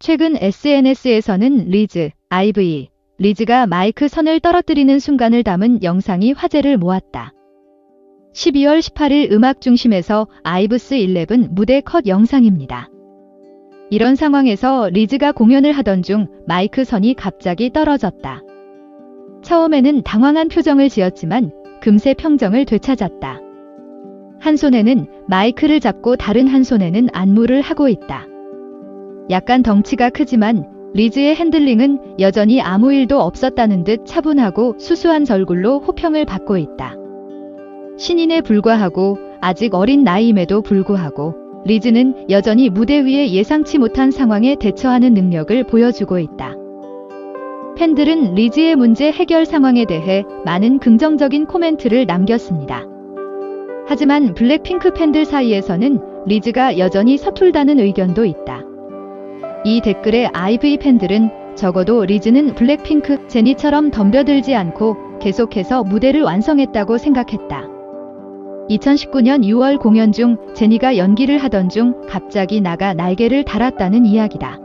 최근 SNS에서는 리즈, IV, 리즈가 마이크 선을 떨어뜨리는 순간을 담은 영상이 화제를 모았다. 12월 18일 음악 중심에서 아이브스 11 무대 컷 영상입니다. 이런 상황에서 리즈가 공연을 하던 중 마이크 선이 갑자기 떨어졌다. 처음에는 당황한 표정을 지었지만 금세 평정을 되찾았다. 한 손에는 마이크를 잡고 다른 한 손에는 안무를 하고 있다. 약간 덩치가 크지만 리즈의 핸들링은 여전히 아무 일도 없었다는 듯 차분하고 수수한 절굴로 호평을 받고 있다. 신인에 불과하고 아직 어린 나이임에도 불구하고 리즈는 여전히 무대 위에 예상치 못한 상황에 대처하는 능력을 보여주고 있다. 팬들은 리즈의 문제 해결 상황에 대해 많은 긍정적인 코멘트를 남겼습니다. 하지만 블랙핑크 팬들 사이에서는 리즈가 여전히 서툴다는 의견도 있다. 이 댓글에 IV 팬들은 적어도 리즈는 블랙핑크 제니처럼 덤벼들지 않고 계속해서 무대를 완성했다고 생각했다. 2019년 6월 공연 중 제니가 연기를 하던 중 갑자기 나가 날개를 달았다는 이야기다.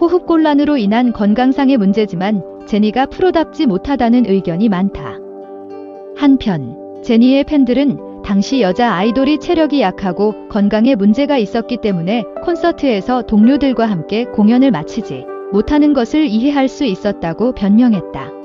호흡곤란으로 인한 건강상의 문제지만 제니가 프로답지 못하다는 의견이 많다. 한편 제니의 팬들은 당시 여자 아이돌이 체력이 약하고 건강에 문제가 있었기 때문에 콘서트에서 동료들과 함께 공연을 마치지 못하는 것을 이해할 수 있었다고 변명했다.